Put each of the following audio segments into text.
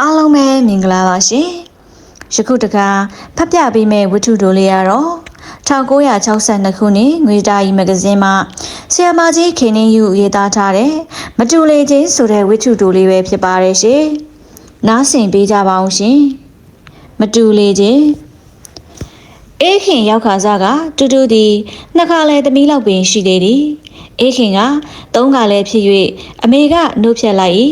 အားလုံးပဲမင်္ဂလာပါရှင်ယခုတကဖတ်ပြပေးမယ့်ဝတ္ထုတိုလေးကတော့1962ခုနှစ်ငွေတာရီမဂဇင်းမှာဆီယမကြီးခင်နှင်းယူရေးသားထားတဲ့မတူလေချင်းဆိုတဲ့ဝတ္ထုတိုလေးပဲဖြစ်ပါတယ်ရှင်နားဆင်ပေးကြပါအောင်ရှင်မတူလေချင်းအေးခင်ရောက်ခါစားကတူတူသည်နှစ်ခါလဲသမီးလောက်ပင်ရှိသေးသည်အေးခင်ကသုံးခါလဲဖြစ်၍အမေကနှုတ်ဖြတ်လိုက်၏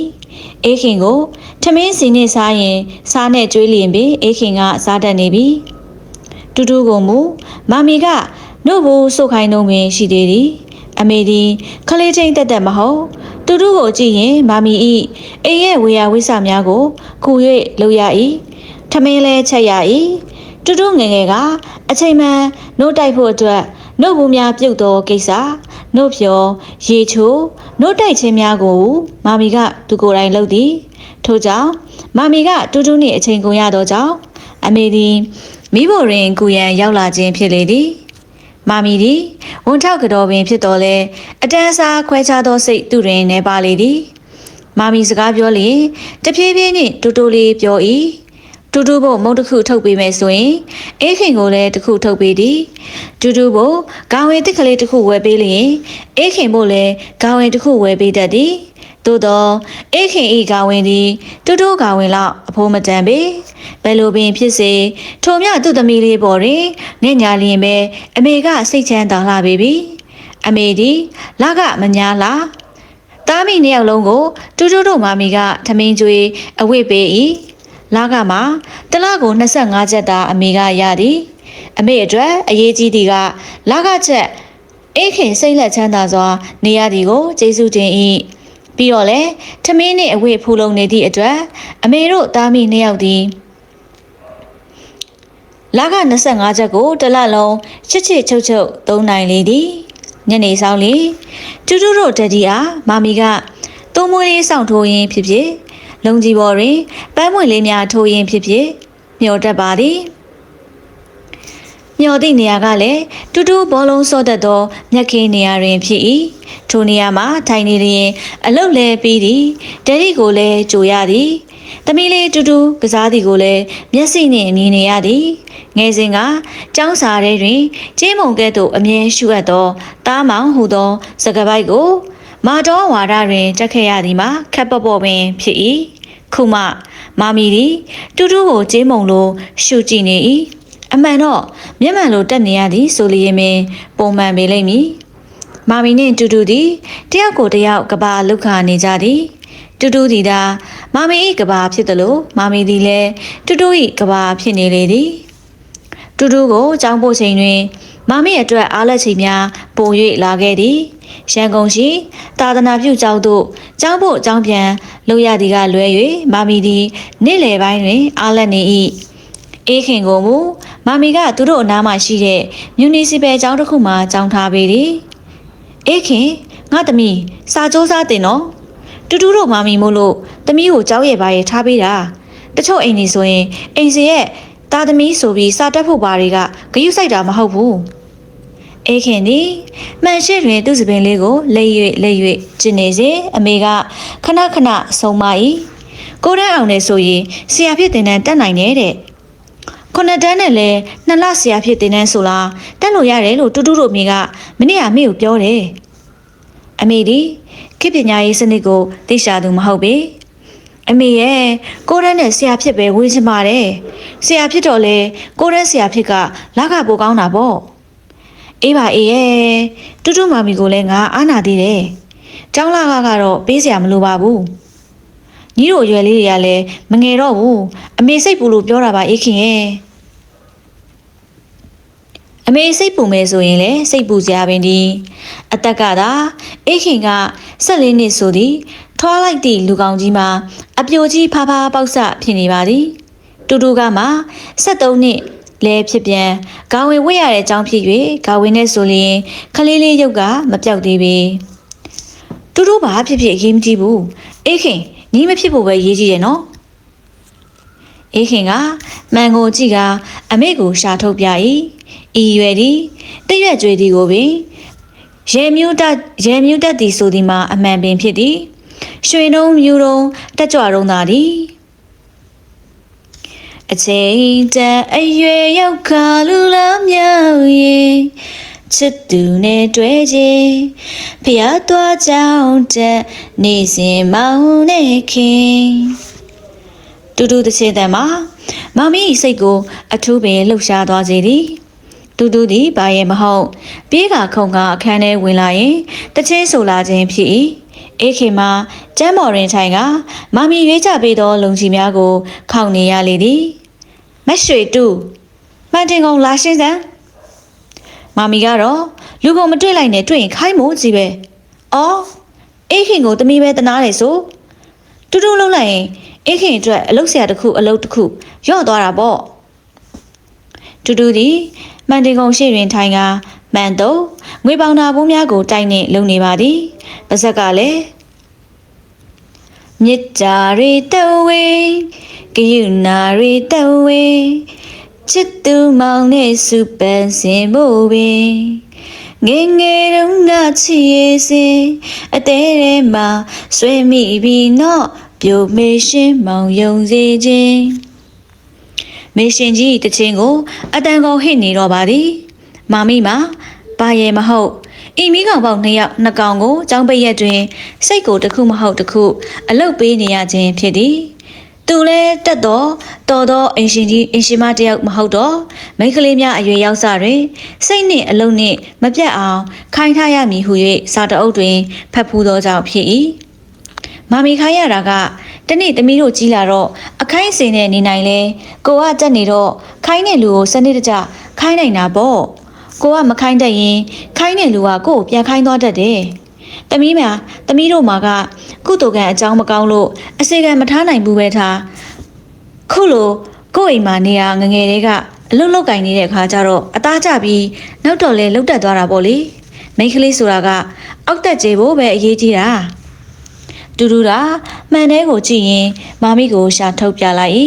အေးခင်ကိုထမင်းစီနဲ့စားရင် စားနဲ့ကျွေးလျင်ပင်အေးခင်ကစားတတ်နေပြီတူတူကိုမူမမီကနှုတ်ဘူးစုတ်ခိုင်းနှုံးပင်ရှိသေးသည်အမေသည်ခလေးချင်းတက်တက်မဟုတ်တူတူကိုကြည့်ရင်မမီဤအိမ်ရဲ့ဝေယဝိဆများကိုခု၍လုပ်ရ၏ထမင်းလဲချက်ရ၏တူတူငယ်ငယ်ကအချိန်မှန်နှုတ်တိုက်ဖို့အတွက်နှုတ်ဘူးများပြုတ်သောကိစ္စနှုတ်ဖြောရေချိုး နှုတ်တိုက်ခြင်းများကိုမာမီကသူကိုယ်တိုင်လုပ်သည်ထို့ကြောင့်မာမီကတူတူနှင့်အချိန်ကုန်ရသောကြောင့်အမေသည်မိဖို့ရင်ကုရန်ရောက်လာခြင်းဖြစ်လေသည်မာမီသည်ဝန်ထောက်ကြောပင်ဖြစ်တော်လဲအတန်းစားခွဲခြားသောစိတ်သူတွင်နေပါလေသည်မာမီစကားပြောလျင်တဖြည်းဖြည်းနှင့်တူတူလေးပြော၏ တူတူဖို့မုတ်တစ်ခုထုတ်ပေးမယ်ဆိုရင်အေးခင်ကိုလည်းတစ်ခုထုတ်ပေးသည်တူတူဖို့ဂါဝင်တစ်ကလေးတစ်ခုဝယ်ပေးလျင်အေးခင်ဖို့လည်းဂါဝင်တစ်ခုဝယ်ပေးတတ်သည်သို့သောအေးခင်ဤဂါဝင်သည်တူတူဂါဝင်လောက်အဖိုးမတန်ပေဘယ်လိုပင်ဖြစ်စေထိုမြသူ့သမီးလေးပေါ်တွင်နေညာလျင်ပဲအမေကစိတ်ချမ်းသာလာပေပြီအမေသည်လကမညာလားတားမိနှစ်ယောက်လုံးကိုတူတူတို့မာမီကထမင်းကျွေးအဝိပေး၏ လာကမှာတလကို25ချက်သာအမေကရသည်အမေအတွက်အရေးကြီးသည်ကလာကချက်အေးခင်စိတ်လက်ချမ်းသာစွာ နေရသည်ကိုကျေးဇူးတင်၏ပြီးတော့လေထမင်းနှင့်အဝိဖူးလုံးနေသည့်အတွက်အမေတို့တားမိနှစ်ယောက်သည်လာက25ချက်ကိုတစ်လလုံးချစ်ချစ်ချုပ်ချုပ်သုံးနိုင်လေသည်ညနေဆောင်လေတူတူတို့တတိအားမာမီကသုံးမွေးလေးစောင့်ထိုးရင်းဖြစ်ဖြစ် လုံကြီးပေါ်တွင်ပန်းမွေလေးများထိုးရင်းဖြစ်ဖြစ်မျောတတ်ပါသည်မျောသည့်နေရာကလည်းတူတူဘောလုံးစော့တတ်သောမြက်ခင်းနေရာတွင်ဖြစ်၏ထိုနေရာမှာထိုင်နေလျင်အလုတ်လဲပြီးသည်ဒယ်ရီကိုလည်းကြိုရသည်သမီးလေးတူတူကစားသည်ကိုလည်းမျက်စိနှင့်မြင်နေရသည်ငယ်စဉ်ကကျောင်းစာထဲတွင်ကျင်းမုံကဲ့သို့အမြဲရှုအပ်သောတားမောင်ဟူသောစကားပိုက်ကို မာတော်ဝါဒတွင်တက်ခဲ့ရသည်မှာခက်ပပေါ့ပင်ဖြစ်၏ ခုမှမာမီသည်တူတူကိုကျင်းမုံလိုရှုကြည့်နေ၏အမှန်တော့မျက်မှန်လိုတက်နေရသည်ဆိုလျင်ပင်ပုံမှန်ပေလိမ့်မည်မာမီနှင့်တူတူသည်တယောက်ကိုတယောက်ကဘာလုခနေကြသည်တူတူသည်သာမာမီ၏ကဘာဖြစ်တယ်လို့မာမီသည်လည်းတူတူ၏ကဘာဖြစ်နေလေသည်တူတူကိုကြောင်းပို့ချိန်တွင် မာမီအတွက်အားလက်ချိန်များပို၍လာခဲ့သည် ရန်ကုန်ရှိသာသနာပြုကျောင်းသို့ကျောင်းဖို့ကျောင်းပြန်လုပ်ရသည်ကလွဲ၍မာမီသည်နေ့လယ်ပိုင်းတွင် အားလက်နေ၏အေးခင်ကိုမူမာမီကသူတို့အနားမှာရှိတဲ့မြူနီစီပယ်ကျောင်းတစ်ခုမှာကျောင်းထားပေသည်အေးခင်ငါသမီးစာကြိုးစားတင်နော်တူတူတို့မာမီမို့လို့သမီးကိုကြောက်ရပါရဲ့ထားပေးတာတချို့အိမ်ကြီးဆိုရင်အိမ်စီရဲ့တာသမီးဆိုပြီးစာတက်ဖို့ပါတွေကဂယုစိုက်တာမဟုတ်ဘူး အေးခင်သည်မှန်ရှိတွင်သူ့စပင်လေးကိုလက်၍လက်၍ကျင်နေစဉ်အမေကခဏခဏဆုံးမ၏ကိုတန်းအောင်နေဆိုရင်ဆရာဖြစ်တင်တန်းတက်နိုင်တယ်တဲ့ခုနှစ်တန်းနဲ့လဲနှစ်လဆရာဖြစ်တင်တန်းဆိုလားတက်လို့ရတယ်လို့တူတူတို့မိကမနေ့ကမိကိုပြောတယ်အမေဒီခေပညာရေးစနစ်ကိုသိရှာသူမဟုတ်ပေအမေရဲ့ကိုရန်းနဲ့ဆရာဖြစ်ပဲဝေးချင်ပါတယ်ဆရာဖြစ်တော့လေကိုရန်းဆရာဖြစ်ကလကပိုကောင်းတာပေါ့ အေးပါအေးရဲ့တူတူမာမီကိုလည်းငါအားနာသေးတယ်ကျောင်းလာကကတော့ပေးစရာမလိုပါဘူးညီတို့အရွယ်လေးတွေကလည်းမငယ်တော့ဘူးအမေစိတ်ပူလို့ပြောတာပါအေးခင်ရဲ့အမေစိတ်ပူမယ်ဆိုရင်လည်းစိတ်ပူစရာပင်ဒီအသက်ကသာအေးခင်ကဆက်လေးနှစ်ဆိုသည်ထွားလိုက်သည့်လူကောင်ကြီးမှာအပြိုကြီးဖားဖားပေါက်ဆဖြစ်နေပါသည်တူတူကမှ73နှစ် လဲဖြစ်ပြန်ဂါဝင်ဝတ်ရတဲ့အကြောင်းဖြစ်၍ဂါဝင်နဲ့ဆိုရင်ခလေးလေးရုပ်ကမပြောက်သေးပေတူတူဘာဖြစ်ဖြစ်အရေးမကြီးဘူးအေးခင်ညီမဖြစ်ဖို့ပဲရေးကြည့်ရနော်အေးခင်ကမန်ကိုကြည့်ကအမေကိုရှာထုတ်ပြ၏ဤရွယ်သည်တရွက်ကြွေသည်ကိုပင်ရေမြူတက်ရေမြူတက်သည်ဆိုသည်မှာအမှန်ပင်ဖြစ်သည်ရွှေတုံးမြူတုံးတက်ကြွတုံးသာသည် အချိန်တန်အရွယ်ရောက်ခါလူလာမြောက်ရင်ချစ်သူနဲ့တွေ့ချင်းဖျားသွားကြောင်းတဲ့နေစဉ်မောင်နဲ့ခင်တူတူတစ်ချိန်တန်မှာမမီစိတ်ကိုအထူးပင်လှုပ်ရှားသွားစေသည်တူတူသည်ဘာရဲ့မဟုတ်ပြေးကခုံကအခန်းထဲဝင်လာရင်တချင်းဆိုလာခြင်းဖြစ်၏ အေးခင်မှာကျမ်းမော်ရင်ထိုင်ကမမီရွေးချပေးသောလုံကြီးများကို ခောက်နေရလေသည်မက်ရွှေတူမှန်တင်ကုန်လာရှင်းစမ်းမမီကတော့လူကုန်မတွေ့လိုက်နဲ့တွေ့ရင်ခိုင်းမို့ကြီးပဲအော်အေးခင်ကိုတမီပဲတနာတယ်ဆိုတူတူလုံးလိုက်ရင်အေးခင်အတွက်အလုပ်ဆရာတစ်ခုအလုပ်တစ်ခုရော့သွားတာပေါ့တူတူသည်မှန်တင်ကုန်ရှိတွင်ထိုင်က မှန်တော့ငွေပေါင်နာဘူးများကိုတိုက်နေလုံနေပါသည်ပါဇက်ကလည်းမြစ်တာရီတဝေကယူနာရီတဝေချစ်သူမောင်နဲ့စုပန်စင်ဖို့ပင်ငယ်ငယ်တုန်းကချစ်ရဲ့စင်အသေးထဲမှာဆွေးမိပြီးတော့ပြိုမေရှင်မောင်ယုံစေခြင်းမေရှင်ကြီးတချင်းကိုအတန်ကုန်ဟစ်နေတော့ပါသည် မာမိမှာဘာရဲ့မဟုတ်အီမီကောင်ပေါက်နှစ်ယောက်နှစ်ကောင်ကိုចောင်းပိတ်ရက်တွင်စိတ်ကိုတစ်ခုမဟုတ်တစ်ခုအလုတ်ပေးနေရခြင်းဖြစ်သည်သူလဲတက်တော့တော်တော့အင်ရှင်ကြီးအင်ရှင်မတယောက်မဟုတ်တော့မိန်းကလေးများအရွယ်ရောက်စတွင်စိတ်နှင့်အလုံးနှင့်မပြတ်အောင်ခိုင်းထားရမည်ဟု၍စာတအုပ်တွင်ဖတ်ဖူးသောကြောင့်ဖြစ်၏မာမီခိုင်းရတာကတနေ့သမီးတို့ကြီးလာတော့အခိုင်းစင်နဲ့နေနိုင်လဲကိုကတက်နေတော့ခိုင်းတဲ့လူကိုစနစ်တကျခိုင်းနိုင်တာပေါ့ ကိုကမခိုင်းတတ်ရင်ခိုင်းတဲ့လူကကို့ကိုပြန်ခိုင်းသွားတတ်တယ်။တမီးမတမီးတို့မှာကကုတုကံအကြောင်းမကောင်းလို့အစေကံမထားနိုင်ဘူးပဲထား။ခုလိုကို့အိမ်မှာနေရငငယ်လေးကအလုတ်လောက်ကင်နေတဲ့အခါကျတော့အသားကျပြီးနောက်တော့လဲလှုပ်တက်သွားတာပေါ့လေ။မိန်းကလေးဆိုတာကအောက်တက်ကျေဖို့ပဲအရေးကြီးတာ။ တူတူတာမှန်တဲ့ကိုကြည့်ရင်မာမီကိုရှာထုတ်ပြလိုက်၏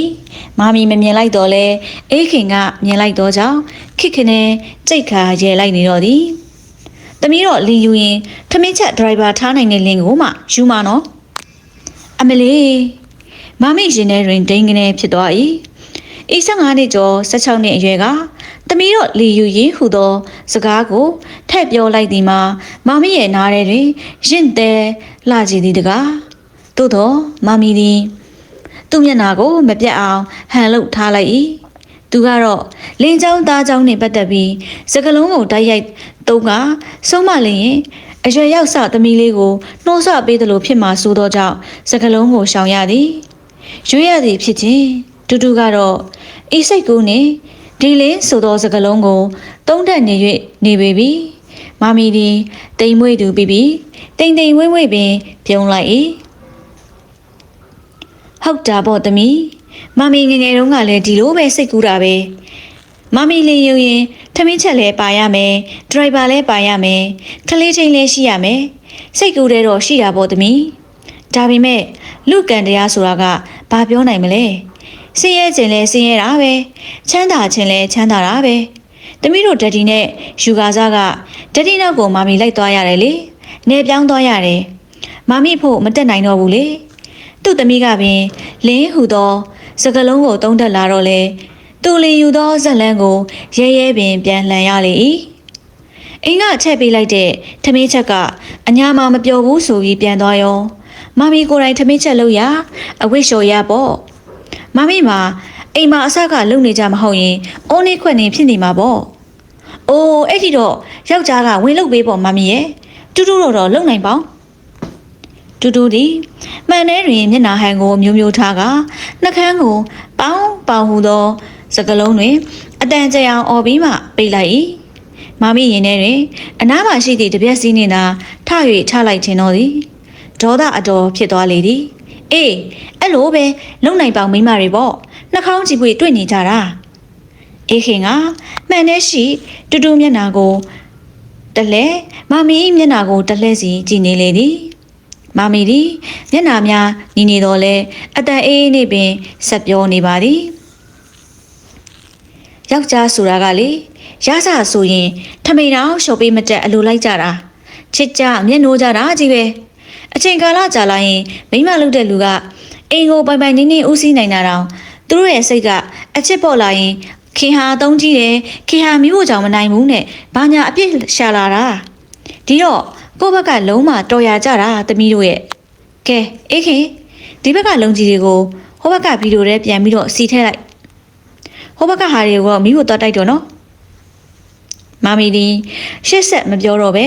မာမီမမြင်လိုက်တော့လဲအေးခင်ကမြင်လိုက်တော့ကြောင့်ခစ်ခနဲ့ကြိတ်ခါရဲလိုက်နေတော့သည်တမီးတော့လင်ယူရင်ထမင်းချက်ဒရိုင်ဘာထားနိုင်တဲ့လင်ကိုမှယူမှာနော်အမလေးမမီရင်ထဲတွင်ဒိန်ကနေဖြစ်သွား၏ဤ15နှစ်ကျော်16နှစ်အရွယ်က တမီးတော့လီယူရင်ဟူသော စကားကိုထည့်ပြောလိုက်သည်မှာမမီရဲ့နားထဲတွင်ရင့်သေးလှကြည်သည်တကားသို့သောမမီသည်သူ့မျက်နာကိုမပြတ်အောင်ဟန်လုတ်ထားလိုက်၏သူကတော့လင်းချောင်းသားချောင်းနဲ့ပတ်သက်ပြီးစကလုံးကိုတိုက်ရိုက်တုံးကဆုံးမလင်းရင်အရွယ်ရောက်စသမီးလေးကိုနှိုးဆွပေးသလိုဖြစ်မှဆိုသောကြောင့်စကလုံးကိုရှောင်ရသည်ရွေးရသည်ဖြစ်ခြင်းတူတူကတော့ဤစိတ်ကူးနှင့် ဒီလင်းဆိုသောစကလုံးကိုတုံးတက်နေ၍နေပေပြီမမီသည်တိမ်မွေ့သူပြီးပြီးတိမ်တိမ်ဝိမ့်ဝိမ့်ပင်ပြုံးလိုက်၏ဟုတ်တာပေါ့သမီးမမီငယ်ငယ်တုန်းကလည်းဒီလိုပဲစိတ်ကူးတာပဲမမီလေးယူရင်ထမင်းချက်လည်းပါရမယ်ဒရိုက်ဘာလည်းပါရမယ်ခလေးချင်းလည်းရှိရမယ်စိတ်ကူးတဲ့တော့ရှိတာပေါ့သမီးဒါပေမဲ့လူကန်တရားဆိုတာကဘာပြောနိုင်မလဲ ဆင်းရဲခြင်းလဲဆင်းရဲတာပဲချမ်းသာခြင်းလဲချမ်းသာတာပဲသမီးတို့ဒက်ဒီနဲ့ယူကာစားကဒက်ဒီနောက်ကိုမမီလိုက်သွားရတယ်လေနေပြောင်းသွားရတယ်မမီဖို့မတက်နိုင်တော့ဘူးလေသူ့သမီးကပင်လင်းဟူသောစကလုံးကိုတုံးတက်လာတော့လေသူလင်ယူသောဇက်လန်းကိုရဲရဲပင်ပြန်လှန်ရလေ၏အိမ်ကချက်ပေးလိုက်တဲ့ထမင်းချက်ကအညာမမပျော်ဘူးဆိုပြီးပြန်သွားရောမမီကိုယ်တိုင်ထမင်းချက်လို့ရအဝိရှော်ရပေါ့ မမီမှာအိမ်မှာအဆကလုံနေကြမဟုတ်ရင်အိုးနေခွက်နေဖြစ်နေမှာပေါ့အိုးအဲ့ဒီတော့ယောက်ျားကဝင်လုတ်ပေးပေါ့မမီရဲ့တူတူတော့တော့လုံနိုင်ပေါင်းတူတူဒီမှန်တဲ့တွင်မျက်နာဟန်ကိုမျိုးမျိုးထားကနှကန်းကိုပေါင်းပေါင်ဟူသောစကလုံးတွင်အတန်ကြအောင်អော်ပြီးမှပိတ်လိုက်၏မမီရင်ထဲတွင်အနားမှရှိသည့်တပြက်စီးနှင့်သာထ၍ချလိုက်ခြင်းတော်သည်ဒေါသအတော်ဖြစ်သွားလေသည် အေးအဲ့လိုပဲလုံနိုင်ပေါင်မိမတွေပေါ့နှာခေါင်းကြည့်ပွေတွေ့နေကြတာအေးခင်ကမှန်တဲ့ရှိတူတူမျက်နာကိုတလဲမမီမျက်နာကိုတလဲစီကြည့်နေလေသည်မမီဒီမျက်နာများညီနေတော့လဲအတန်အေးအေးနေပင်ဆက်ပြောနေပါသည်ယောက်ျားဆိုတာကလေရစဆိုရင်ထမိန်တော်ရှော်ပေးမတက်အလိုလိုက်ကြတာချစ်ကြမျက်နှိုးကြတာကြီးပဲ အချိန်ကာလကြာလာရင်မိမလုပ်တဲ့လူကအိမ်ကိုပိုင်ပိုင်နင်းနင်းဦးစီးနိုင်တာတောင်သူတို့ရဲ့စိတ်ကအအချစ်ပေါ်လာရင်ခင်ဟာတုံးကြီးတယ်ခင်ဟာမိဖို့ကြောင့်မနိုင်ဘူးနဲ့ဘာညာအပြစ်ရှာလာတာဒီတော့ကိုယ့်ဘက်ကလုံးမတော်ရကြတာသမီးတို့ရဲ့ကဲအေးခင်ဒီဘက်ကလုံကြီးတွေကိုဟိုဘက်ကဗီဒီယိုထဲပြန်ပြီးတော့စီထည့်လိုက်ဟိုဘက်ကဟာတွေကိုမိဖို့တော့တိုက်တော့နော်မမီဒီရှက်ဆက်မပြောတော့ပဲ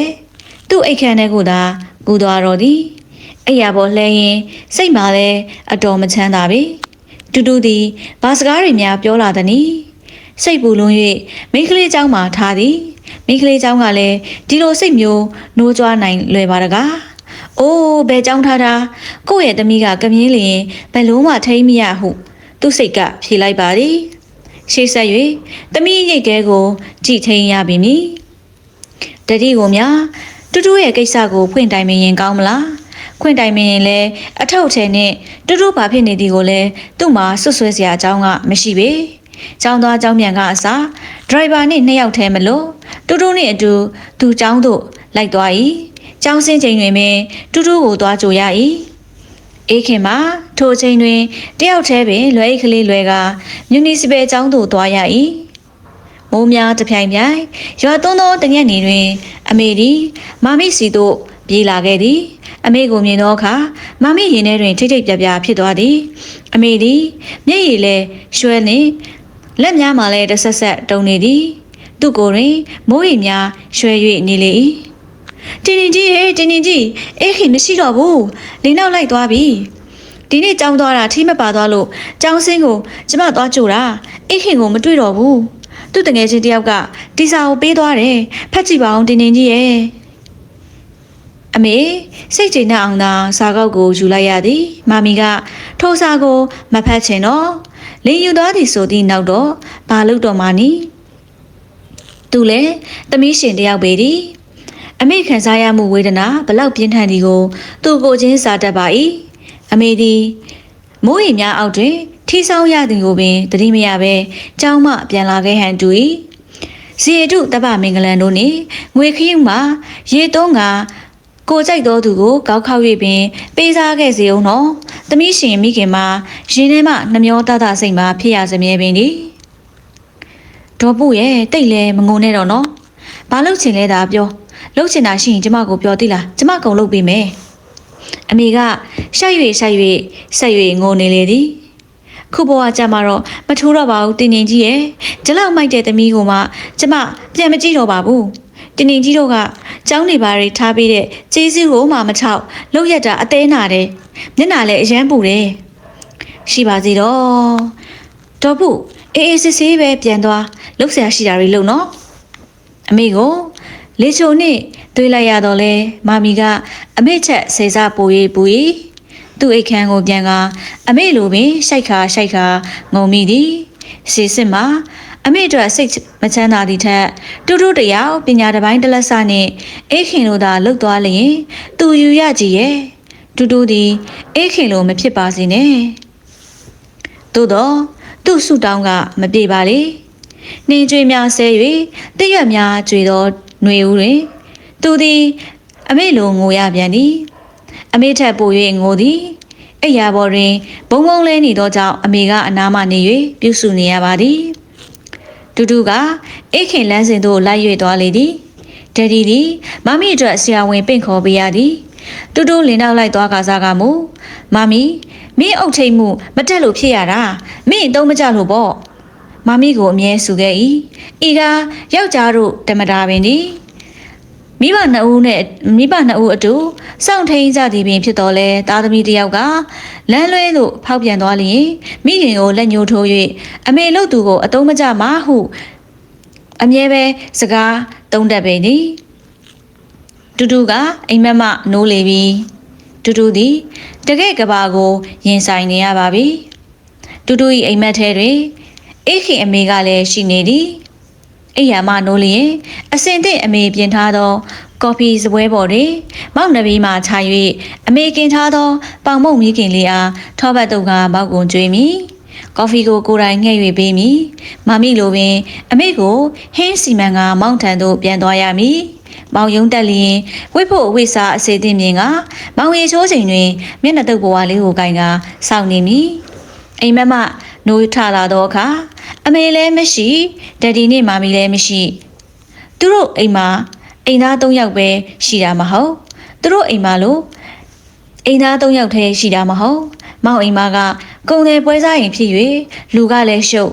သူ့အိတ်ခမ်းထဲကိုသာ ကူသွားတော့သည်အဲ့ရပေါ်လှဲရင်စိတ်မှာလည်းအတော်မချမ်းသာပြီတူတူသည်ဘာစကားတွေများပြောလာသနည်းစိတ်ပူလွန်း၍မိန်းကလေးเจ้าမှာထားသည်မိန်းကလေးเจ้าကလည်းဒီလိုစိတ်မျိုးနှိုးကြွားနိုင်လွယ်ပါတကားအိုးဘယ်เจ้าထားတာကိုယ့်ရဲ့သမီးကကမြင်းလျင်ဘယ်လုံးမှထိမ့်မရဟုသူ့စိတ်ကဖြေလိုက်ပါသည်ရှေ့ဆက်၍သမီးရိတ်ကဲကိုကြည်ထိန်ရပြီမည်တတိကိုများ တူတူရဲ့ကိစ္စကိုဖွင့်တိုင်မရင်ကောင်းမလားခွင့်တိုင်မရင်လည်းအထောက်အထည်နဲ့တူတူဘာဖြစ်နေသည်ကိုလည်းသူ့မှာဆွဆွဲစရာအကြောင်းကမရှိပေ။ကျောင်းသားကျောင်းမြန်ကအစားဒရိုင်ဘာနဲ့နှစ်ယောက်တည်းမလို့တူတူနဲ့အတူသူကျောင်းသို့လိုက်သွား၏။ကျောင်းဆင်းချိန်တွင်ပင်တူတူကိုသွားကြိုရ၏။အေးခင်မှာထိုအချိန်တွင်တယောက်တည်းပင်လွယ်အိတ်ကလေးလွယ်ကမြူနီစပယ်ကျောင်းသို့သွားရ၏။ မိုးများတစ်ပြိုင်ပြိုင်ရွာသွန်းသောတညက်နေတွင် အမေသည်မာမိစီသို့ပြေးလာခဲ့သည်အမေကိုမြင်သောအခါမာမိရင်ထဲတွင်ထိတ်ထိတ်ပြပြဖြစ်သွားသည် အမေသည်မျက်ရည်လည်းရွှဲနှင့်လက်များမှလည်းတဆက်ဆက်တုံနေသည် သူ့ကိုယ်တွင်မိုးရိပ်များရွှဲ၍နေလေ၏တင်းတင်းကြီးဟေးတင်းတင်းကြီးအေးခင်မရှိတော့ဘူးလင်းနောက်လိုက်သွားပြီဒီနေ့ကြောင်းသွားတာထိမပါသွားလို့ကြောင်းစင်းကိုကျမသွားကြိုတာအေးခင်ကိုမတွေ့တော့ဘူး သူ့တငယ်ချင်းတယောက်ကတီစာကိုပေးသွားတယ်ဖတ်ကြည့်ပါအောင်တင်းတင်းကြီးရဲ့အမေစိတ်ကျေနပ်အောင်သာစာကောက်ကိုယူလိုက်ရသည်မာမီကထိုစာကိုမဖတ်ချင်တော့လင်းယူသွားသည်ဆိုသည့်နောက်တော့ဘာလို့တော့မှနီသူလည်းသမီးရှင်တယောက်ပေသည်အမေခံစားရမှုဝေဒနာဘလောက်ပြင်းထန်သည်ကို သူကိုချင်းစာတတ်ပါ၏အမေသည်မိုးရီများအောက်တွင် ထီဆောင်ရသည်ကိုပင်တတိမရပဲကြောင်းမှပြန်လာခဲ့ဟန်တူ၏စီရတုတပမင်္ဂလန်တို့နှင့်ငွေခရုမှရေသုံးကကိုကြိုက်သောသူကိုကောက်ခောက်၍ပင်ပေးစားခဲ့စေအောင်နော်။သမီးရှင်မိခင်မှာရင်ထဲမှနှမျောတတစိတ်မှာဖြစ်ရစမြဲပင်ဒီ။ဒေါ်ပုရဲ့တိတ်လဲမငုံနဲ့တော့နော်။ဘာလို့ချင်လဲတာပြော။လှုပ်ချင်တာရှိရင်ကျမကိုပြောသိလား။ကျမကုံလုပ်ပေးမယ်။အမေကရှက်၍ရှက်၍ဆက်၍ငိုနေလေသည်။ ခုဘဝကြမှာတော့မထိုးတော့ပါဘူးတင်းတင်းကြီးရဲ့။ကျလောက်မိုက်တဲ့သမီးကိုမှကျမပြန်မကြည့်တော့ပါဘူး။တင်းတင်းကြီးတို့ကကျောင်းနေပါတွေထားပေးတဲ့ကျေးဇူးကိုမှမချောက်လောက်ရတာအသေးနာတယ်မျက်နာလည်းအယမ်းပူတယ်ရှိပါစေတော့တော်ဖို့အေးအေးစစ်စစ်ပဲပြန်သွားလှုပ်ရှားရှိတာတွေလုပ်နော်အမေကိုလေချိုနဲ့တွေးလိုက်ရတော့လဲမာမီကအမေချက်စေစားပူရေးပူရေး သူ့အိတ်ခမ်းကိုပြန်ကအမေလိုပင်ရှိုက်ခါရှိုက်ခါငုံမိသည်စီစစ်မှာအမေအတွက်စိတ်မချမ်းသာသည့်ထက်တူတူတယောက်ပညာတပိုင်းတလက်စနှင့်အေးခင်လိုသာလှုပ်သွားလျင်သူယူရကြည်ရဲ့တူတူသည်အေးခင်လိုမဖြစ်ပါစေနဲ့သို့တော့သူ့ဆုတောင်းကမပြေပါလေနှင်းကြွေများဆဲ၍တရွက်များကြွေသောຫນွေဦးတွင် သူသည် အမေလိုငိုရပြန်သည် အမေထက်ပို၍ငိုသည်အိယာပေါ်တွင်ဘုံဘုံလဲနေသောကြောင့်အမေကအနားမှနေ၍ပြုစုနေရပါသည်တူတူကအိတ်ခင်လန်းစင်သို့လိုက်၍သွားလေသည်ဒက်ဒီသည်မမီအတွက်ဆရာဝန်ပင့်ခေါ်ပေးရသည်တူတူလင်းနောက်လိုက်သွားကစားကမူမမီမင်းအုတ်ထိတ်မှုမတက်လို့ဖြစ်ရတာမင်းအသုံးမကျလို့ပေါ့မမီကိုအမြဲဆူခဲ့၏ဤကယောက်ျားတို့တမတာပင်သည် မိဘနှစ်ဦးနဲ့မိဘနှစ်ဦးအတူစောင့်ထိန်ကြသည်ပင်ဖြစ်တော်လဲသားသမီးတစ်ယောက်ကလမ်းလွဲသို့ဖောက်ပြန်သွားလျင်မိခင်ကိုလက်ညှိုးထိုး၍အမေလို့သူကိုအတုံးမကြမှာဟုအမြဲပဲစကားတုံးတတ်ပေသည်တူတူကအိမ်မက်မနိုးလေပြီတူတူသည်တကယ့်ကဘာကိုရင်ဆိုင်နေရပါပြီတူတူ၏အိမ်မက်ထဲတွင်အိခင်အမေကလည်းရှိနေသည် အိယာမနိုးလျင်အစင်တဲ့အမေပြင်ထားသော ကော်ဖီစပွဲပေါ်တွင်မောက်နှပီးမှခြာ၍အမေကင်ထားသော ပေါင်မုံမီးကင်လေးအားထောပတ်တုပ်ကမောက်ကုန်ကျွေးမိကော်ဖီကိုကိုယ်တိုင်ငှဲ့၍ပေးမိမမီလိုပင် အမေကိုဟင်းစီမံကမောင်းထန်သို့ပြန်သွားရမည်မောင်ယုံတက်လျင်ဝိဖို့အဝိစာအစေတင်မြင်ကမောင်ရီချိုးချိန်တွင်မျက်နှာတုပ်ဘဝလေးကိုကင်ကစောင့်နေမည်အိမ်မက်မနိုးထလာသောအခါ အမေလည်းမရှိဒက်ဒီနဲ့မာမီလည်းမရှိသူတို့အိမ်မှာအိမ်သား၃ယောက်ပဲရှိတာမဟုတ်သူတို့အိမ်မှာလို့အိမ်သား၃ယောက်တည်းရှိတာမဟုတ်မောင်အိမ်မကကုံတယ်ပွဲစားရင်ဖြစ်၍လူကလည်းရှုပ်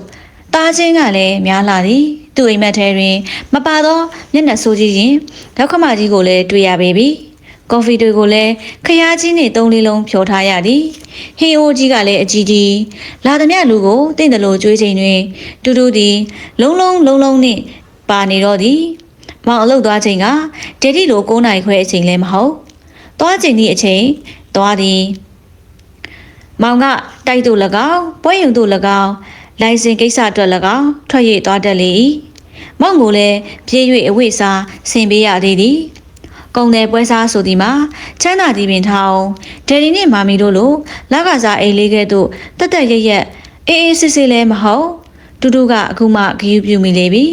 သားချင်းကလည်းများလာသည်သူ့အိမ်မက်ထဲတွင် မပါသောမျက်နှာဆိုးကြီးရင်ရောက်ခမကြီးကိုလည်းတွေ့ရပေပြီ ကော်ဖီတွေကိုလည်းခရားကြီးနဲ့သုံးလေးလုံးဖြောထားရသည်ဟင်းအိုးကြီးကလည်းအကြီးကြီးလာသမျှလူကိုတင့်တယ်လို့ကြွေးချိန်တွင်တူတူသည်လုံးလုံးလုံးလုံးနှင့်ပါနေတော့သည်မောင်အလုတ်သွားချိန်ကဒေဒီလို9နိုင်ခွဲအချိန်လည်းမဟုတ်သွားချိန်ဒီအချိန်သွားသည်မောင်ကတိုက်တို့၎င်းပွဲယုံတို့၎င်းလိုင်စင်ကိစ္စအတွက်၎င်းထွက်ရသွားတတ်လေ၏မောင်ကိုလည်းပြေး၍အဝိစားဆင်ပေးရသေးသည် ကုံတယ်ပွဲစားဆိုဒီမှာချမ်းသာဒီပင်ထောင်းဒယ်ဒီနဲ့မာမီတို့လိုလက်ကစားအိမ်လေးကဲ့သို့တက်တက်ရက်ရက်အေးအေးစစ်စစ်လဲမဟုတ်တူတူကအခုမှဂယူပြူမိလေပြီ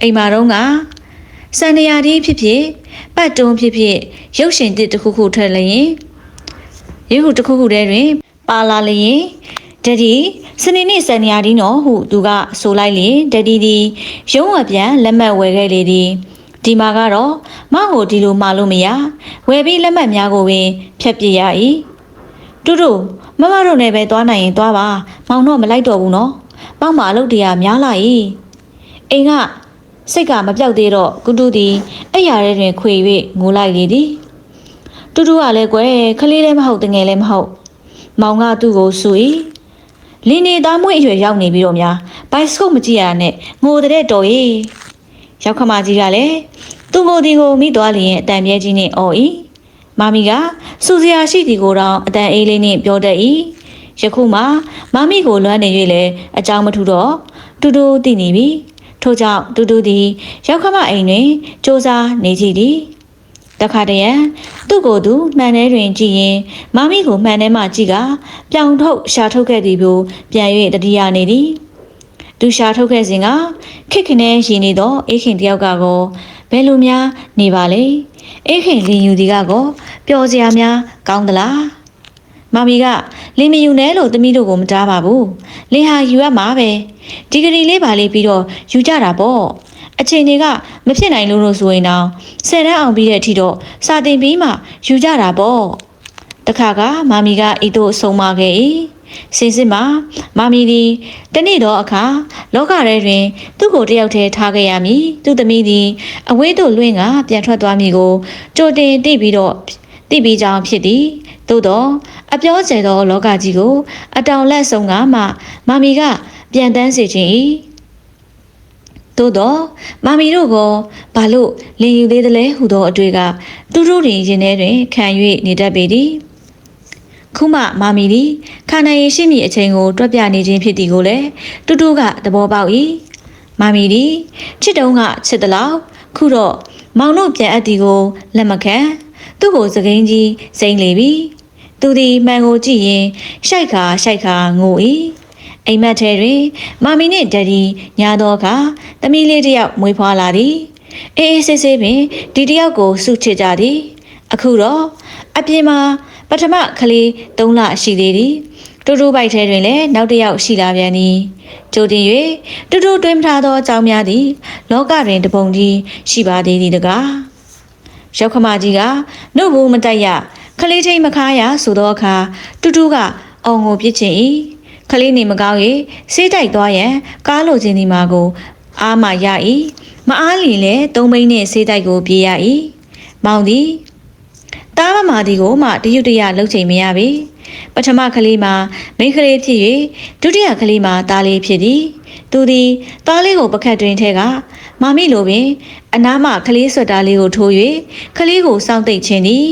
အိမ်မာတော့ကစံနေရာဒီဖြစ်ဖြစ်ပတ်တုံးဖြစ်ဖြစ်ရုပ်ရှင်တစ်တစ်ခုခုထွက်လျင်ရုပ်ခုတစ်ခုခုတည်းတွင် ပါလာလျင်ဒက်ဒီစနေနေ့စံနေရာဒီနော်ဟုသူကဆိုလိုက်လျင်ဒက်ဒီဒီရုံးဝပြန်လက်မှတ်ဝယ်ခဲ့လေသည် ဒီမှာကတော့မဟိုဒီလိုမှာလို့မရဝယ်ပြီးလက်မှတ်များကိုပင်ဖြတ်ပြရ၏တူတူမမတို့နဲ့ပဲသွားနိုင်ရင်သွားပါမောင်တော့မလိုက်တော့ဘူးနော်ပေါက်မှာအလုပ်တရားများလာ၏အိမ်ကစိတ်ကမပြောက်သေးတော့ကုတူသည်အဲ့ရတဲ့တွင်ခွေ၍ငိုလိုက်လေသည်တူတူကလည်းကွယ်ခလေးလည်းမဟုတ်တငယ်လည်းမဟုတ်မောင်ကသူ့ကိုဆူ၏လင်းနေသားမွေးအရွယ်ရောက်နေပြီးတော့များဘိုက်စကုတ်မကြည့်ရနဲ့ငိုတဲ့တော်၏ ရောက်ခမကြီးကလည်းသူကိုဒီကိုမိသွားလျင်အတန်ပြဲကြီးနဲ့အော်၏မမီကစူစရာရှိသည်ကိုတော့အတန်အေးလေးနဲ့ပြောတတ်၏ယခုမှမမီကိုလွမ်းနေ၍လည်းအကြောင်းမထူတော့တူတူတည်နေပြီထို့ကြောင့်တူတူသည်ရောက်ခမအိမ်တွင်စူးစားနေကြသည်တခါတရံသူ့ကိုယ်သူမှန်ထဲတွင်ကြည့်ရင်မမီကိုမှန်ထဲမှကြည့်ကပြောင်ထုတ်ရှာထုတ်ခဲ့သည်ကိုပြန်၍တတိယနေသည် သူရှာထုတ်ခဲ့စဉ်ကခက်ခနဲရှင်နေတော့အေးခင်တယောက်ကကောဘယ်လိုများနေပါလဲအေးခင်လင်ယူဒီကကောပျော်စရာများကောင်းသလားမမီကလင်မယူနဲ့လို့သမီးတို့ကိုမတားပါဘူးလင်ဟာယူရမှာပဲဒီဂရီလေးပါလေးပြီးတော့ယူကြတာပေါ့အချိန်တွေကမဖြစ်နိုင်လို့လို့ဆိုရင်တော့ဆယ်တန်းအောင်ပြီးတဲ့အထိတော့စာတင်ပြီးမှယူကြတာပေါ့တခါကမမီကဤသို့ဆုံးမခဲ့၏ စင်စစ်မှာမမီသည်တနေ့တော့အခါလောကထဲတွင် သူ့ကိုတယောက်တည်းထားခဲ့ရမည်သူ့သမီးသည်အဝေးသို့လွင့်ကပြန်ထွက်သွားမည်ကိုကြိုတင်သိပြီးတော့သိပြီးကြောင်းဖြစ်သည်သို့တော့အပြောကျဲသောလောကကြီးကို အတောင်လက်ဆုံးကမှမမီက ပြန်တန်းစေခြင်း၏သို့တော့မမီတို့ကဘာလို့လင်ယူသေးသလဲဟူသောအတွေ့ကသူတို့တွင်ရင်ထဲတွင်ခံ၍နေတတ်ပေသည် ခုမှမာမီသည်ခန္ဓာရည်ရှိမိအချိန်ကိုတွက်ပြနေခြင်းဖြစ်သည်ကိုလည်းတူတူကသဘောပေါက်၏မာမီသည်ချစ်တုံးကချစ်သလောက်ခုတော့မောင်တို့ပြန်အပ်သည်ကိုလက်မခံသူ့ကိုစကိန်းကြီးစိမ့်လေပြီသူသည်မှန်ကိုကြည့်ရင်ရှိုက်ခါရှိုက်ခါငို၏အိမ်မက်ထဲတွင်မာမီနှင့်ဒက်ဒီညာတော့အခါသမီးလေးတစ်ယောက်မွေးဖွားလာသည်အေးအေးဆေးဆေးပင်ဒီတစ်ယောက်ကိုစုချစ်ကြသည် အခုတော့အပြင်မှာ ပထမကလေး၃လရှိသေးသည်တူတူပိုက်ထဲတွင်လည်းနောက်တစ်ယောက်ရှိလာပြန်သည်ကြိုတင်၍တူတူတွင်မထားသောအကြောင်းများသည် လောကတွင်တပုံကြီးရှိပါသေးသည်တကားရောက်ခမကြီးကနှုတ်ဘူးမတိုက်ရခလေးထိန်မခါရဆိုသောအခါတူတူကအောင်ကိုပြစ်ချင်၏ခလေးနေမကောင်း၍စေးတိုက်သွားရန်ကားလိုချင်ဒီမှာကိုအားမရ၏မအားလီလည်းသုံးဘိန်းနှင့်စေးတိုက်ကိုပြေးရ၏မောင်သည် တားမမာဒီကိုမှတရုတ်တရလှုပ်ချိန်မရပြီပထမကလေးမှာမိန်းကလေးဖြစ်၍ဒုတိယကလေးမှာသားလေးဖြစ်သည်သူသည်သားလေးကိုပကတ်တွင်ထဲကမာမိလိုပင်အနားမှကလေးဆွတ်သားလေးကိုထိုး၍ကလေးကိုစောင့်သိပ်ခြင်းသည်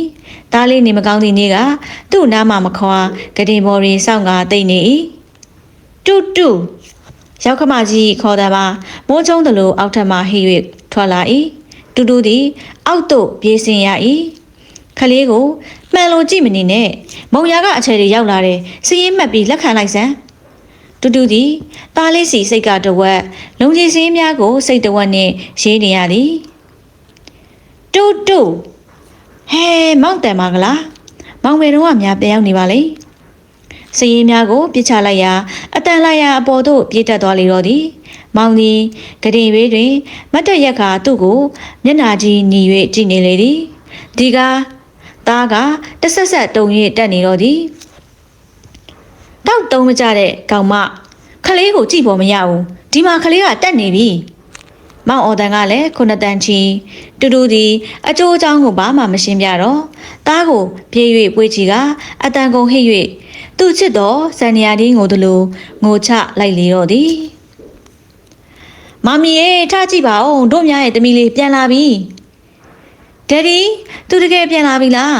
သားလေးနေမကောင်းသည့်နေ့ကသူ့နားမှမခွာကတင်ပေါ်တွင်စောင့်ကာသိပ်နေ၏တူတူရောက်ခမကြီးခေါ်တယ်ပါမိုးချုံသလိုအောက်ထပ်မှဟိ၍ထွက်လာ၏တူတူသည်အောက်သို့ပြေးဆင်းရ၏ ခလေးကိုမှန်လို့ကြည့်မနေနဲ့မုံရကအချယ်တွေရောက်လာတယ်စီးရင်မှတ်ပြီးလက်ခံလိုက်စမ်းတူတူသည်သားလေးစီစိတ်ကတဝက်လုံကြီးစင်းများကို စိတ်တဝက်နှင့်ရေးနေရသည်တူတူဟဲမောင်တယ်မကလားမောင်မေတော့ကများပြန်ရောက်နေပါလေစည်ရင်များကိုပြစ်ချလိုက်ရာအတန်လိုက်ရာအပေါ်သို့ပြေးတက်သွားလေတော့သည်မောင်သည်ဂဒင်ဘေးတွင်မတ်တက်ရက်ကသူ့ကိုမျက်နာကြီးညီ၍ကြည့်နေလေသည်ဒီက သားကတဆက်ဆက်တုံ၍တက်နေတော့သည်တောက်တုံးမကြတဲ့ကောင်မခလေးကိုကြည့်ဖို့မရဘူးဒီမှာခလေးကတက်နေပြီမောင်အော်တန်ကလည်းခုနှစ်တန်ချီတူတူသည်အကျိုးအကြောင်းကိုဘာမှမရှင်းပြတော့သားကိုပြေး၍ပွေးချီကအတန်ကုန်ဟိတ်၍သူ့ချစ်တော်စံနေရာဒီငိုသလိုငိုချလိုက်လေတော့သည်မမီရေထားကြည့်ပါဦးတို့များရဲ့တမီလေးပြန်လာပြီ ဒက်ဒီသူတကယ်ပြန်လာပြီလား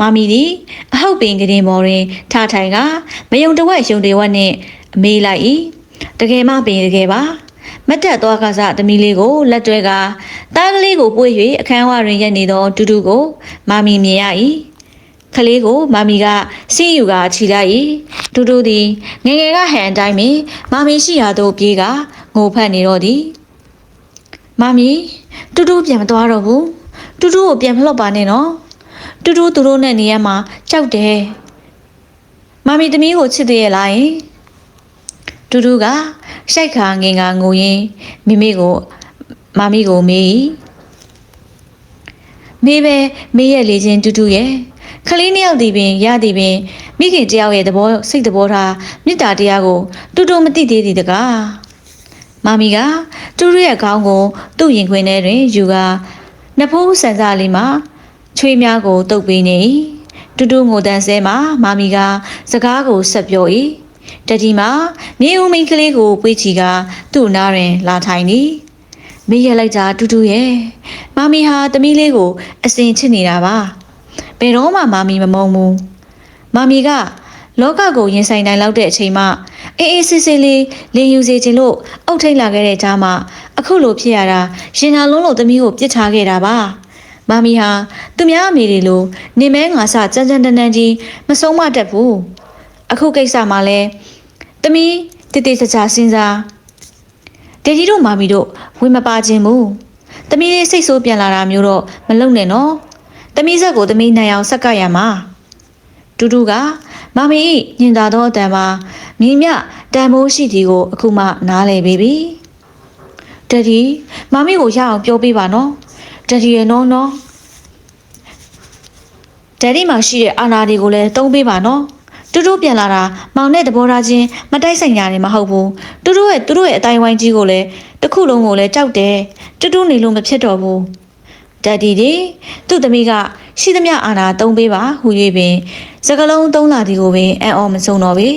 မမီသည်အဟုတ်ပင်ကလေးမော်ရင်ထထိုင်ကမယုံတဝက်ယုံတဝက်နဲ့အမေးလိုက်၏တကယ်မှပင်တကယ်ပါမတ်တက်သွားကစားသမီးလေးကိုလက်တွဲကတားကလေးကိုပွေ၍အခန်းဝတွင်ရက်နေသောတူတူကိုမမီမြင်ရ၏ကလေးကိုမမီကစီးယူကခြိလိုက်၏တူတူသည်ငယ်ငယ်ကဟန်အတိုင်းပင်မမီရှိရာသို့ပြေးကငိုဖက်နေတော့သည်မမီ တူတူပြန်မသွားတော့ဘူးတူတူကိုပြန်မလှော့ပါနဲ့နော်တူတူသူတို့နဲ့နေရမှာကြောက်တယ်မမီသမီးကိုချစ်သေးရဲ့လားယင်တူတူကရှိုက်ခါငင်ကငိုရင်းမိမိကိုမမီကိုမေး၏မေးပဲမေးရလေချင်းတူတူရဲ့ခလေးနှစ်ယောက်ဒီပင်ရသည်ပင်မိခင်တယောက်ရဲ့သဘောစိတ်သဘောထားမေတ္တာတရားကိုတူတူမသိသေးသည်တကား မမီကတူတူရဲ့ခေါင်းကိုသူ့ရင်ခွင်ထဲတွင်ယူကာနှစ်ဖိုးဆန်စားလေးမှာချွေးများကိုတုပ်ပေးနေ၏တူတူငိုတန်ဆဲမှာမမီကစကားကိုဆက်ပြော၏တတိမှာမြေဦးမိန်းကလေးကိုပွေးချီကသူ့နားတွင် လာထိုင်သည်မေးရလိုက်တာတူတူရဲ့မမီဟာတမီးလေးကိုအစင်ချစ်နေတာပါဘယ်တော့မှမမီမမုန်းဘူးမမီကလောကကိုရင်ဆိုင်တိုင်းလောက်တဲ့အချိန်မှ အေးအေးဆေးဆေးလေးလင်းယူစေခြင်းလို့အုတ်ထိတ်လာခဲ့တဲ့ကြားမှာအခုလိုဖြစ်ရတာရှင်နာလုံးလို့တမီးကိုပြစ်ထားခဲ့တာပါမမီဟာသူများအမေတွေလိုနေမဲငါစကြမ်းကြမ်းတမ်းတမ်းကြီးမဆုံးမတတ်ဘူးအခုကိစ္စမှာလဲတမီးတိတိကျကျစဉ်းစားဒေဒီတို့မာမီတို့ဝင်မပါခြင်းဘူးတမီးလေးစိတ်ဆိုးပြန်လာတာမျိုးတော့မလုပ်နဲ့နော်တမီးဆက်ကိုတမီးနိုင်အောင်ဆက်ကရမှာတူတူက မမီညင်သာသောအတန်မှာမြင်းမြတန်မိုးရှိသည်ကိုအခုမှနားလည်ပြီပြီတဒီမမီကိုရအောင်ပြောပေးပါနော်တဒီရဲ့နော်နော်ဒက်ဒီမှာရှိတဲ့အာနာတွေကိုလည်းတုံးပေးပါနော်တူတူပြန်လာတာမောင်နဲ့တဘောထားချင်းမတိုက်ဆိုင်ကြနေမဟုတ်ဘူးတူတူရဲ့တူတူရဲ့အတိုင်းဝိုင်းကြီးကိုလည်းတစ်ခုလုံးကိုလည်းကြောက်တယ်တူတူနေလို့မဖြစ်တော့ဘူးဒက်ဒီဒီသူ့သမီးက ရှိသမျှအာနာတုံးပေးပါဟူ၍ပင်စကလုံးသုံးလာသည်ကိုပင်အံ့ဩမဆုံးတော့ပေ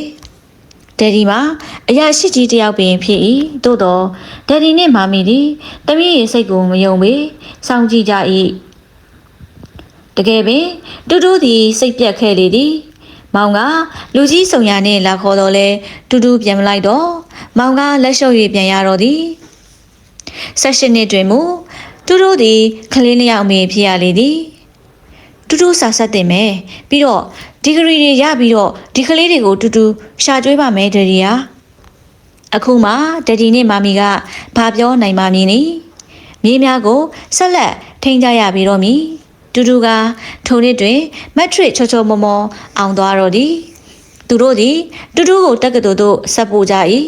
ဒက်ဒီမှာအရာရှိကြီးတယောက်ပင်ဖြစ်၏သို့တော့ဒက်ဒီနှင့်မာမီသည်တမီးရဲ့စိတ်ကိုမယုံပေစောင့်ကြည့်ကြ၏တကယ်ပင်တူတူသည်စိတ်ပြတ်ခဲ့လေသည်မောင်ကလူကြီးစုံရနဲ့လာခေါ်တော့လဲတူတူပြန်မလိုက်တော့မောင်ကလက်လျှော့၍ပြန်ရတော့သည်ဆက်ရှင်နှစ်တွင်မူတူတူသည်ခလေးနှစ်ယောက်အမေဖြစ်ရလေသည် တူတူစာဆက်တင်မယ်ပြီးတော့ဒီဂရီတွေရပြီးတော့ဒီကလေးတွေကိုတူတူရှာကျွေးပါမယ်ဒဒီယာအခုမှဒဒီနဲ့မာမီကဘာပြောနိုင်မှမည်နီမြေးများကိုဆက်လက်ထိန်းကြရပြီးတော့မည်တူတူကထုံနှစ်တွင်မက်ထရစ်ချောချောမောမောအောင်သွားတော့သည်သူတို့သည်တူတူကိုတက္ကသိုလ်သို့ဆက်ပို့ကြ၏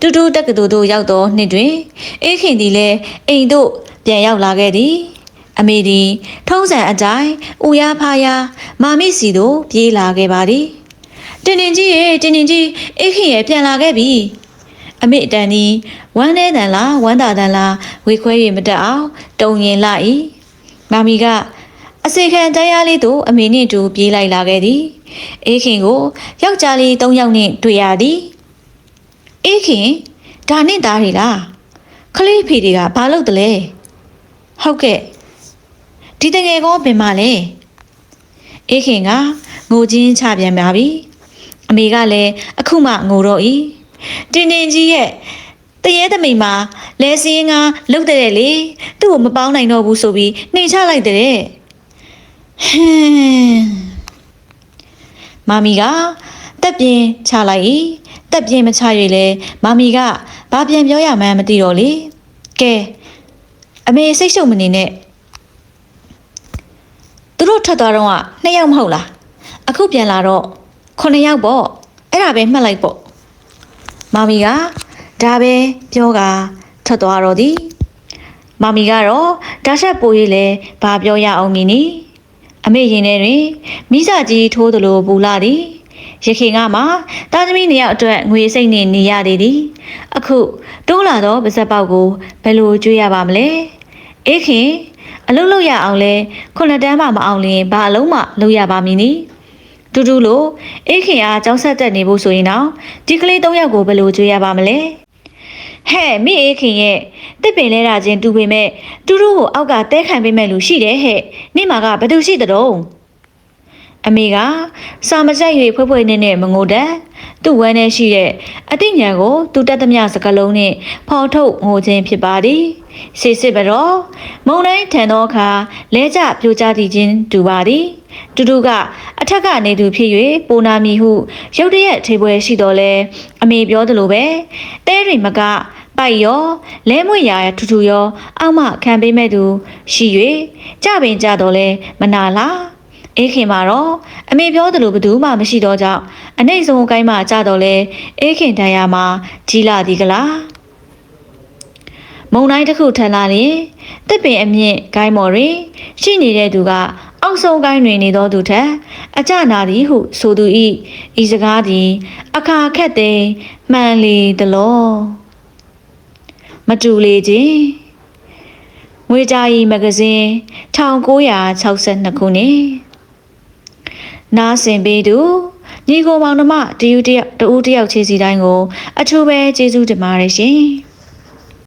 တူတူတက္ကသိုလ်သို့ရောက်သောနှစ်တွင်အေးခင်သည်လည်းအိမ်သို့ပြန်ရောက်လာခဲ့သည် အမေသည်ထုံးစံအတိုင်းဦးရဖားရမာမိစီသို့ပြေးလာခဲ့ပါသည်တင်တင်ကြီးရေတင်တင်ကြီးအေးခင်ရဲ့ပြန်လာခဲ့ပြီအမေအတန်သည်ဝမ်းနေတန်လားဝမ်းသာတန်လားဝေခွဲ၍မတက်အောင်တုံရင်လာ၏မာမီကအစေခံတရားလေးတို့အမေနှင့်တူပြေးလိုက်လာခဲ့သည်အေးခင်ကိုယောက်ျားလေး၃ယောက်နှင့်တွေ့ရသည်အေးခင်ဒါနဲ့သားတွေလားခလေးဖေတွေကဘာလုပ်တလဲဟုတ်ကဲ့ ဒီတငယ်ကောပင်မလဲအေးခင်ကငိုချင်းချပြန်ပါပြီအမေကလည်းအခုမှငိုတော့ဤတင်းတင်းကြီးရဲ့တရေသမိန်မှာလဲစင်းကလုတ်တဲ့လေသူ့ကိုမပေါင်းနိုင်တော့ဘူးဆိုပြီးနှိမ်ချလိုက်တဲ့ဟင်းမမီကတက်ပြင်းချလိုက်၏တက်ပြင်းမချ၍လေမမီကဘာပြန်ပြောရမှန်းမသိတော့လေကဲအမေစိတ်ရှုပ်မနေနဲ့သူ တို့ထွက်သွားတော့ကနှစ်ယောက်မဟုတ်လားအခုပြန်လာတော့ခုနှစ်ယောက်ပေါ့အဲ့ဒါပဲမှတ်လိုက်ပေါ့မမီကဒါပဲပြောကထွက်သွားတော့သည်မမီကတော့ဒါဆက်ပိုးရေးလဲဘာပြောရအောင်မီနီအမေရင်ထဲတွင်မိစကြီးထိုးသလိုပူလာသည်ရခင်ကမှတာသမီနှစ်ယောက်အတွက်ငွေစိတ်နဲ့နေရသေးသည်အခုတိုးလာတော့ပါဇက်ပေါက်ကိုဘယ်လိုကြွေးရပါမလဲအေးခင် အလုပ်လုပ်ရအောင်လဲခုနှစ်တန်းမှမအောင်လင်ဘာအလုံးမှလုပ်ရပါမည်နီတူတူလို့အေးခင်အားကြောက်ဆက်တက်နေဖို့ဆိုရင်တော့ဒီကလေး၃ယောက်ကိုဘယ်လိုကြွေးရပါမလဲဟဲ့မိအေးခင်ရဲ့တစ်ပင်လဲတာချင်းတူပေမဲ့တူတူကိုအောက်ကတဲခံပေးမဲ့လူရှိတယ်ဟဲ့နေ့မှာကဘယ်သူရှိတဲ့တော့အမေကစာမကြိုက်၍ဖွဲ့ဖွဲ့နဲ့နဲ့မငိုတတ်သူ့ဝမ်းထဲရှိတဲ့အတိညာကိုသူတက်သမျှစကလုံးနဲ့ဖော်ထုတ်ငိုခြင်းဖြစ်ပါသည် စေစစ်ဘတော့မုံတိုင်းထန်သောအခါလဲကျပြိုကျသည်ချင်းတူပါသည်တူတူကအထက်ကနေသူဖြစ်၍ပိုနာမီဟုရုတ်တရက်ထေပွဲရှိတော်လဲအမေပြောသလိုပဲတဲတွေမကပိုက်ရောလဲမွေရာထူထူရောအောက်မှခံပေးမဲ့သူရှိ၍ကြပင်ကြတော့လဲမနာလားအေးခင်မှာတော့အမေပြောသလိုဘသူမှမရှိတော့ကြောင့်အနှိမ့်ဆုံးအကိုင်းမှကြတော့လဲအေးခင်တန်ရာမှာကြီးလာသည်ကလား မုံတိုင်းတစ်ခုထန်လာရင်တစ်ပင်အမြင့်ဂိုင်းမော်တွင်ရှိနေတဲ့သူကအောက်ဆုံးဂိုင်းတွင်နေသောသူထက်အကြနာသည်ဟုဆိုသူဤဤစကားသည် အခါခက်တဲ့မှန်လေတလောမတူလေချင်းငွေကြရီမဂဇင်း1962ခုနှစ်နားဆင်ပေးသူညီကိုမောင်နှမတယူတယောက်တူတယောက်ချင်းစီတိုင်းကို အထူးပဲကျေးဇူးတင်ပါတယ်ရှင်